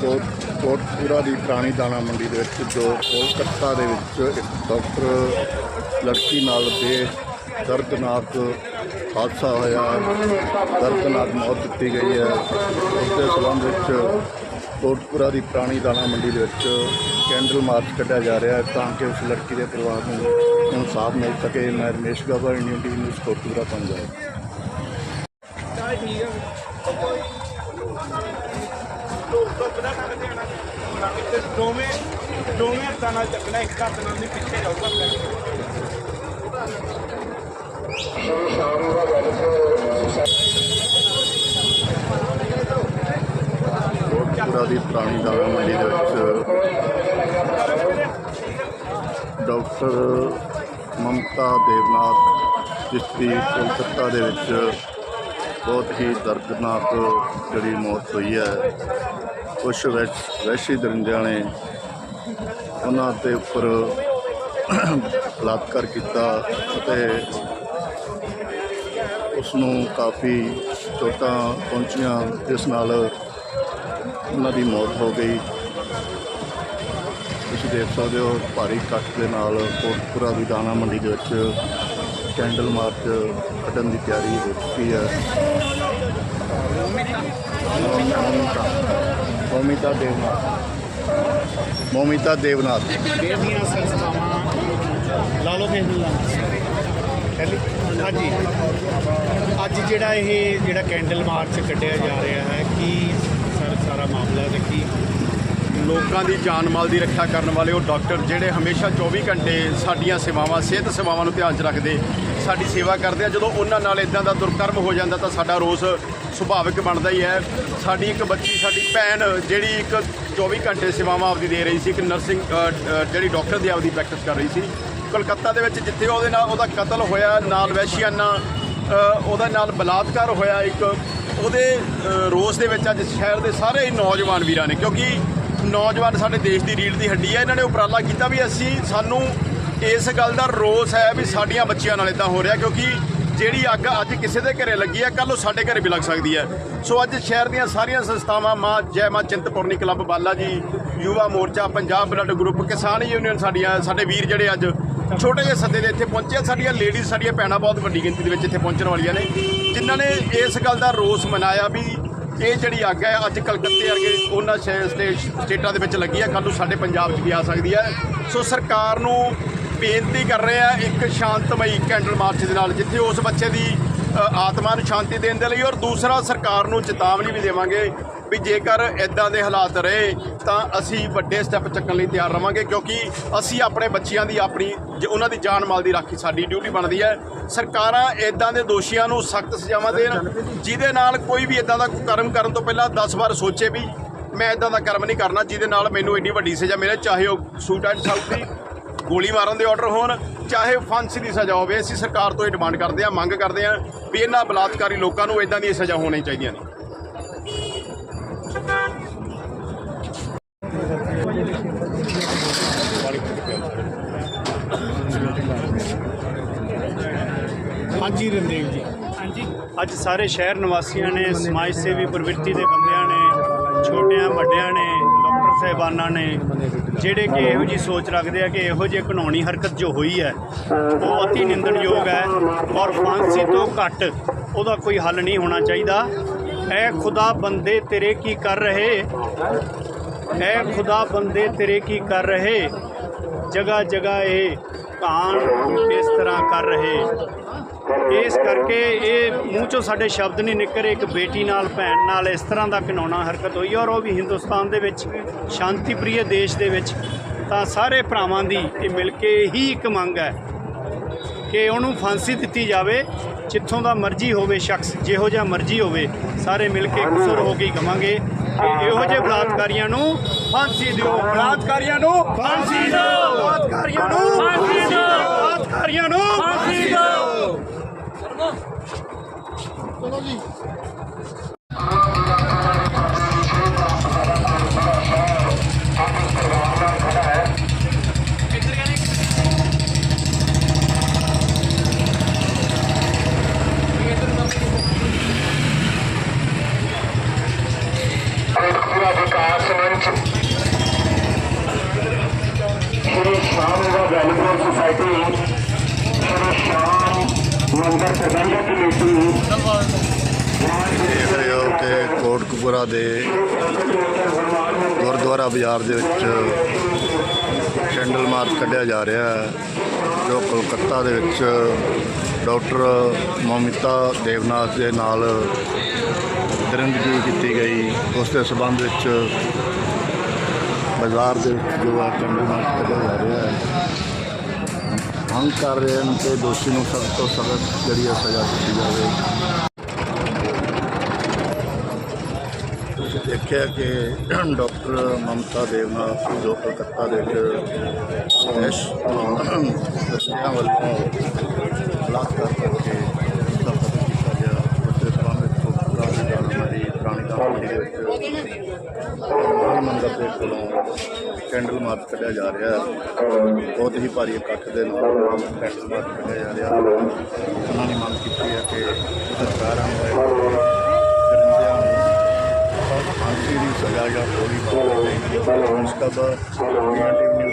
ਕੋਟ ਕੋਟਪੂਰਾ ਦੀ ਪੁਰਾਣੀ ਦਾਣਾ ਮੰਡੀ ਦੇ ਵਿੱਚ ਜੋ ਕੋਲਕਾਤਾ ਦੇ ਵਿੱਚ ਇੱਕ ਡਾਕਟਰ ਲੜਕੀ ਨਾਲ ਦੇ ਦਰਦਨਾਕ ਹਾਦਸਾ ਹੋਇਆ। ਦਰਦਨਾਕ ਮੌਤ ਦਿੱਤੀ ਗਈ ਹੈ। ਉਸ ਦੇ ਸੰਬੰਧ ਵਿੱਚ ਕੋਟਪੂਰਾ ਦੀ ਪੁਰਾਣੀ ਦਾਣਾ ਮੰਡੀ ਦੇ ਵਿੱਚ ਕੈਂਡਲ ਮਾਰਚ ਕੱਢਿਆ ਜਾ ਰਿਹਾ ਹੈ ਤਾਂ ਕਿ ਉਸ ਲੜਕੀ ਦੇ ਪਰਿਵਾਰ ਨੂੰ ਇਨਸਾਫ ਮਿਲ ਸਕੇ। ਮੈਂ Ramesh Gaba, Indian TV news Kotpura, Punjab. ਦੋਵੇਂ ਦੋਵੇਂ ਹੱਥਾਂ ਨਾਲ ਚੱਕਣਾ, ਇੱਕ ਹੱਥ ਨਾਲ ਨਹੀਂ, ਪਿੱਛੇ ਜਾਊਗਾ ਕੋਟਪੂਰਾ ਦੀ ਪੁਰਾਣੀ ਦਾਣਾ ਮੰਡੀ ਦੇ ਵਿੱਚ ਡਾਕਟਰ ਮਮਤਾ ਦੇਵਨਾਥ, ਜਿਸ ਦੀ ਕੋਲਕਾਤਾ ਦੇ ਵਿੱਚ ਬਹੁਤ ਹੀ ਦਰਦਨਾਕ ਜਿਹੜੀ ਮੌਤ ਹੋਈ ਹੈ। ਕੁਛ ਵੈਸ਼, ਵੈਸ਼ੀ ਦਰਿੰਦਿਆਂ ਨੇ ਉਹਨਾਂ ਦੇ ਉੱਪਰ ਬਲਾਤਕਾਰ ਕੀਤਾ ਅਤੇ ਉਸ ਨੂੰ ਕਾਫੀ ਚੋਟਾਂ ਪਹੁੰਚੀਆਂ, ਜਿਸ ਨਾਲ ਉਹਨਾਂ ਦੀ ਮੌਤ ਹੋ ਗਈ। ਤੁਸੀਂ ਦੇਖ ਸਕਦੇ ਹੋ, ਭਾਰੀ ਕੱਟ ਦੇ ਨਾਲ ਕੋਟਪੁਰਾ ਦੀ ਦਾਣਾ ਮੰਡੀ ਦੇ ਵਿੱਚ ਕੈਂਡਲ ਮਾਰਚ ਕੱਢਣ ਦੀ ਤਿਆਰੀ ਹੋ ਚੁੱਕੀ ਹੈ। ਮੋਮਿਤਾ ਦੇਵਨਾਥ। ਮੋਮਿਤਾ ਦੇਵਨਾਥ। ਦੀਆਂ ਸੰਸਥਾਵਾਂ ਲਾ ਲਓ ਫੇਸਬੁੱਕ ਹਾਂਜੀ। ਅੱਜ ਜਿਹੜਾ ਇਹ ਜਿਹੜਾ ਕੈਂਡਲ ਮਾਰਚ ਕੱਢਿਆ ਜਾ ਰਿਹਾ ਹੈ ਕੀ ਸਰ ਸਾਰਾ ਮਾਮਲਾ ਹੈ ਕੀ ਲੋਕਾਂ ਦੀ ਜਾਨ ਮਾਲ ਦੀ ਰੱਖਿਆ ਕਰਨ ਵਾਲੇ ਉਹ ਡਾਕਟਰ ਜਿਹੜੇ ਹਮੇਸ਼ਾ 24 ਘੰਟੇ ਸਾਡੀਆਂ ਸੇਵਾਵਾਂ ਸਿਹਤ ਸੇਵਾਵਾਂ ਨੂੰ ਧਿਆਨ 'ਚ ਰੱਖਦੇ ਸਾਡੀ ਸੇਵਾ ਕਰਦੇ ਆ। ਜਦੋਂ ਉਹਨਾਂ ਨਾਲ ਇਦਾਂ ਦਾ ਦੁਰਕਰਮ ਹੋ ਜਾਂਦਾ ਤਾਂ ਸਾਡਾ ਰੋਸ ਸੁਭਾਵਿਕ ਬਣਦਾ ਹੀ ਹੈ। ਸਾਡੀ ਇੱਕ ਬੱਚੀ, ਸਾਡੀ ਭੈਣ ਜਿਹੜੀ ਇੱਕ 24 ਘੰਟੇ ਸੇਵਾਵਾਂ ਆਪਦੀ ਦੇ ਰਹੀ ਸੀ, ਇੱਕ ਨਰਸਿੰਗ ਜਿਹੜੀ ਡਾਕਟਰ ਦੀ ਆਪਦੀ ਪ੍ਰੈਕਟਿਸ ਕਰ ਰਹੀ ਸੀ। ਕਲਕੱਤਾ ਦੇ ਵਿੱਚ ਜਿੱਥੇ ਉਹਦੇ ਨਾਲ ਉਹਦਾ ਕਤਲ ਹੋਇਆ, ਨਾਲ ਵੈਸ਼ੀਆਨਾ ਉਹਦੇ ਨਾਲ ਬਲਾਤਕਾਰ ਹੋਇਆ ਇੱਕ, ਉਹਦੇ ਰੋਸ ਦੇ ਵਿੱਚ ਅੱਜ ਸ਼ਹਿਰ ਦੇ ਸਾਰੇ ਨੌਜਵਾਨ ਵੀਰਾਂ ਨੇ, ਕਿਉਂਕਿ ਨੌਜਵਾਨ ਸਾਡੇ ਦੇਸ਼ ਦੀ ਰੀੜ ਦੀ ਹੱਡੀ ਹੈ। ਇਹਨਾਂ ਨੇ ਉਪਰਾਲਾ ਕੀਤਾ ਵੀ ਅਸੀਂ ਸਾਨੂੰ ਇਸ ਗੱਲ ਦਾ ਰੋਸ ਹੈ ਵੀ ਸਾਡੀਆਂ ਬੱਚੀਆਂ ਨਾਲ ਇਦਾਂ ਹੋ ਰਿਹਾ, ਕਿਉਂਕਿ ਜਿਹੜੀ ਅੱਗ ਅੱਜ ਕਿਸੇ ਦੇ ਘਰੇ ਲੱਗੀ ਹੈ ਕੱਲ ਉਹ ਸਾਡੇ ਘਰੇ ਵੀ ਲੱਗ ਸਕਦੀ ਹੈ। ਸੋ ਅੱਜ ਸ਼ਹਿਰ ਦੀਆਂ ਸਾਰੀਆਂ ਸੰਸਥਾਵਾਂ, ਮਾਂ ਜੈ ਮਾਂ Chintpurni club, Bala ji, Yuva Morcha, Punjab blood group, Kisan union ਸਾਡੀਆਂ, ਸਾਡੇ ਵੀਰ ਜਿਹੜੇ ਅੱਜ ਛੋਟੇ ਜਿਹੇ ਸੱਦੇ ਦੇ ਇੱਥੇ ਪਹੁੰਚੇ ਸਾਡੀਆਂ ਲੇਡੀਜ਼ ਸਾਡੀਆਂ ਭੈਣਾਂ ਬਹੁਤ ਵੱਡੀ ਗਿਣਤੀ ਦੇ ਵਿੱਚ ਇੱਥੇ ਪਹੁੰਚਣ ਵਾਲੀਆਂ ਨੇ, ਜਿਨ੍ਹਾਂ ਨੇ ਇਸ ਗੱਲ ਦਾ ਰੋਸ ਮਨਾਇਆ ਵੀ ਇਹ ਜਿਹੜੀ ਅੱਗ ਹੈ, ਅੱਜ ਕਲਕੱਤੇ ਵਰਗੇ ਉਹਨਾਂ ਸ਼ਹਿਰ ਸਟੇ- ਸਟੇਟਾਂ ਦੇ ਵਿੱਚ ਲੱਗੀ ਹੈ। ਕੱਲ੍ਹ ਨੂੰ ਸਾਡੇ ਪੰਜਾਬ 'ਚ ਵੀ ਆ ਸਕਦੀ ਹੈ। ਸੋ ਸਰਕਾਰ ਨੂੰ ਬੇਨਤੀ ਕਰ ਰਹੇ ਆ ਇੱਕ ਸ਼ਾਂਤਮਈ ਕੈਂਡਲ ਮਾਰਚ ਦੇ ਨਾਲ ਜਿੱਥੇ ਉਸ ਬੱਚੇ ਦੀ ਆਤਮਾ ਨੂੰ ਸ਼ਾਂਤੀ ਦੇਣ ਦੇ ਲਈ ਔਰ ਦੂਸਰਾ ਸਰਕਾਰ ਨੂੰ ਚੇਤਾਵਨੀ ਵੀ ਦੇਵਾਂਗੇ ਵੀ ਜੇਕਰ ਇਦਾਂ ਦੇ ਹਾਲਾਤ ਰਹੇ ਤਾਂ ਅਸੀਂ ਵੱਡੇ ਸਟੈਪ ਚੱਕਣ ਲਈ ਤਿਆਰ ਰਵਾਂਗੇ ਕਿਉਂਕਿ ਅਸੀਂ ਆਪਣੇ ਬੱਚਿਆਂ ਦੀ ਆਪਣੀ ਜ- ਉਹਨਾਂ ਦੀ ਜਾਨ ਮਾਲ ਦੀ ਰਾਖੀ ਸਾਡੀ ਡਿਊਟੀ ਬਣਦੀ ਹੈ। ਸਰਕਾਰਾਂ ਇਦਾਂ ਦੇ ਦੋਸ਼ੀਆਂ ਨੂੰ ਸਖਤ ਸਜ਼ਾਵਾਂ ਦੇਣ ਜਿਹਦੇ ਨਾਲ ਕੋਈ ਵੀ ਇਦਾਂ ਦਾ ਕੋਈ ਕਰਮ ਕਰਨ ਤੋਂ ਪਹਿਲਾਂ 10 ਵਾਰ ਸੋਚੇ ਵੀ ਮੈਂ ਇਦਾਂ ਦਾ ਕਰਮ ਨਹੀਂ ਕਰਨਾ ਜਿਹਦੇ ਨਾਲ ਮੈਨੂੰ ਇੰਨੀ ਵੱਡੀ ਸਜ਼ਾ ਮਿਲੇ ਚਾਹੇ ਉਹ ਸੂਟ ਐਂਡ ਸਾਊਟ ਦੀ ਗੋਲੀ ਮਾਰਨ ਦੇ ਆਰਡਰ ਹੋਣ ਚਾਹੇ ਫਾਂਸੀ ਦੀ ਸਜ਼ਾ ਹੋਵੇ ਅਸੀਂ ਸਰਕਾਰ ਤੋਂ ਇਹ ਡਿਮਾਂਡ ਕਰਦੇ ਹਾਂ ਮੰਗ ਕਰਦੇ ਹਾਂ ਵੀ ਇਹਨਾਂ ਬਲਾਤਕਾਰੀ ਲੋਕਾਂ ਨੂੰ ਇਦਾਂ ਦੀਆਂ ਸਜ਼ਾ ਹੋਣੀਆਂ ਚਾਹੀਦੀਆਂ ਨੇ। ਹਾਂਜੀ ਰਣਦੇਵ ਜੀ। ਹਾਂਜੀ। ਅੱਜ ਸਾਰੇ ਸ਼ਹਿਰ ਨਿਵਾਸੀਆਂ ਨੇ ਸਮਾਜ ਸੇਵੀ ਪ੍ਰਵਿਰਤੀ ਦੇ ਬੰਦਿਆਂ ਨੇ ਛੋਟਿਆਂ ਵੱਡਿਆਂ ਨੇ ਸਾਹਿਬਾਨਾਂ ਨੇ ਜਿਹੜੇ ਕਿ ਇਹੋ ਜੀ ਸੋਚ ਰੱਖਦੇ ਆ ਕਿ ਇਹੋ ਜਿਹੀ ਕਾਨੂੰਨੀ ਹਰਕਤ ਜੋ ਹੋਈ ਹੈ, ਉਹ ਅਤੀ ਨਿੰਦਣਯੋਗ ਹੈ ਔਰ ਫਾਂਸੀ ਤੋਂ ਘੱਟ ਉਹਦਾ ਕੋਈ ਹੱਲ ਨਹੀਂ ਹੋਣਾ ਚਾਹੀਦਾ। ਐ ਖੁਦਾ ਬੰਦੇ ਤੇਰੇ ਕੀ ਕਰ ਰਹੇ? ਐ ਖੁਦਾ ਬੰਦੇ ਤੇਰੇ ਕੀ ਕਰ ਰਹੇ? ਜਗ੍ਹਾ ਜਗ੍ਹਾ ਇਹ ਕਾਂਡ ਇਸ ਤਰ੍ਹਾਂ ਕਰ ਰਹੇ। ਇਸ ਕਰਕੇ ਇਹ ਮੂੰਹ ਚੋਂ ਸਾਡੇ ਸ਼ਬਦ ਨਹੀਂ ਨਿਕਲੇ ਇੱਕ ਬੇਟੀ ਨਾਲ, ਭੈਣ ਨਾਲ ਇਸ ਤਰ੍ਹਾਂ ਦਾ ਘਿਨਾਉਣਾ ਹਰਕਤ ਹੋਈ ਔਰ ਉਹ ਵੀ ਹਿੰਦੁਸਤਾਨ ਦੇ ਵਿੱਚ ਸ਼ਾਂਤੀ ਪ੍ਰਿਯ ਦੇਸ਼ ਦੇ ਵਿੱਚ। ਤਾਂ ਸਾਰੇ ਭਰਾਵਾਂ ਦੀ ਇਹ ਮਿਲ ਕੇ ਹੀ ਇੱਕ ਮੰਗ ਹੈ ਕਿ ਉਹਨੂੰ ਫਾਂਸੀ ਦਿੱਤੀ ਜਾਵੇ, ਜਿੱਥੋਂ ਦਾ ਮਰਜ਼ੀ ਹੋਵੇ ਸ਼ਖਸ, ਜਿਹੋ ਜਿਹਾ ਮਰਜ਼ੀ ਹੋਵੇ, ਸਾਰੇ ਮਿਲ ਕੇ ਇਕਸੁਰ ਹੋ ਕੇ ਕਵਾਂਗੇ ਕਿ ਇਹੋ ਜਿਹੇ ਬਲਾਤਕਾਰੀਆਂ ਨੂੰ ਫਾਂਸੀ ਦਿਓ। ਬਲਾਤਕਾਰੀਆਂ ਨੂੰ ਫਾਂਸੀ ਦਿਓ। ਬਲਾਤਕਾਰੀਆਂ ਨੂੰ ਫਾਂਸੀ ਦਿਓ। ਬਲਾਤਕਾਰੀਆਂ ਨੂੰ ਚਲੋ ਜੀ Thank you. ਕੋਟਪੁਰਾ ਦੇ ਗੁਰਦੁਆਰਾ ਬਾਜ਼ਾਰ ਦੇ ਵਿੱਚ ਕੈਂਡਲ ਮਾਰਚ ਕੱਢਿਆ ਜਾ ਰਿਹਾ ਹੈ, ਜੋ ਕੋਲਕਾਤਾ ਦੇ ਵਿੱਚ ਡਾਕਟਰ ਮੋਮਿਤਾ ਦੇਵਨਾਥ ਦੇ ਨਾਲ ਦਰਿੰਦਗੀ ਕੀਤੀ ਗਈ। ਉਸ ਦੇ ਸਬੰਧ ਵਿੱਚ ਬਾਜ਼ਾਰ ਦੇ ਵਿੱਚ ਜੋ ਆ ਕੈਂਡਲ ਮਾਰਚ ਕੱਢਿਆ ਜਾ ਰਿਹਾ ਹੈ। ਮੰਗ ਕਰ ਰਹੇ ਹਨ ਕਿ ਦੋਸ਼ੀ ਨੂੰ ਸਖਤ ਤੋਂ ਸਖਤ ਜਿਹੜੀ ਹੈ ਸਜ਼ਾ ਦਿੱਤੀ ਜਾਵੇ। ਤੁਸੀਂ ਦੇਖਿਆ ਕਿ ਡਾਕਟਰ ਮਮਤਾ ਦੇਵਨਾਥ ਜੋ ਕਲਕੱਤਾ ਦੇ ਵਿੱਚ ਦੇਸ਼ ਬੱਚਿਆਂ ਵੱਲੋਂ ਬਲਾਤਕਾਰ ਕਰਕੇ ਉਸਦਾ ਕਤਲ ਕੀਤਾ ਗਿਆ। ਉਸ ਦੇ ਸਬੰਧ ਦੀ ਜਾਣਕਾਰੀ ਪੁਰਾਣੀ ਦਾਣੀ ਦੇ ਵਿੱਚ ਮੰਦਰ ਦੇ ਕੋਲੋਂ ਕੈਂਡਲ ਮਾਰਚ ਕੱਢਿਆ ਜਾ ਰਿਹਾ ਹੈ। ਬਹੁਤ ਹੀ ਭਾਰੀ ਇਕੱਠ ਦੇ ਨਾਲ ਕੈਂਡਲ ਮਾਰਚ ਕੱਢਿਆ ਜਾ ਰਿਹਾ ਉਹਨਾਂ ਨੇ ਮੰਗ ਕੀਤੀ ਹੈ ਕਿ ਸਰਕਾਰਾਂ ਨੂੰ ਦਰਿੰਦਿਆਂ ਨੂੰ ਫਾਂਸੀ ਦੀ ਸਜ਼ਾ ਜਾਂ ਗੋਲੀ ਮਾਰ ਦੇਣੀ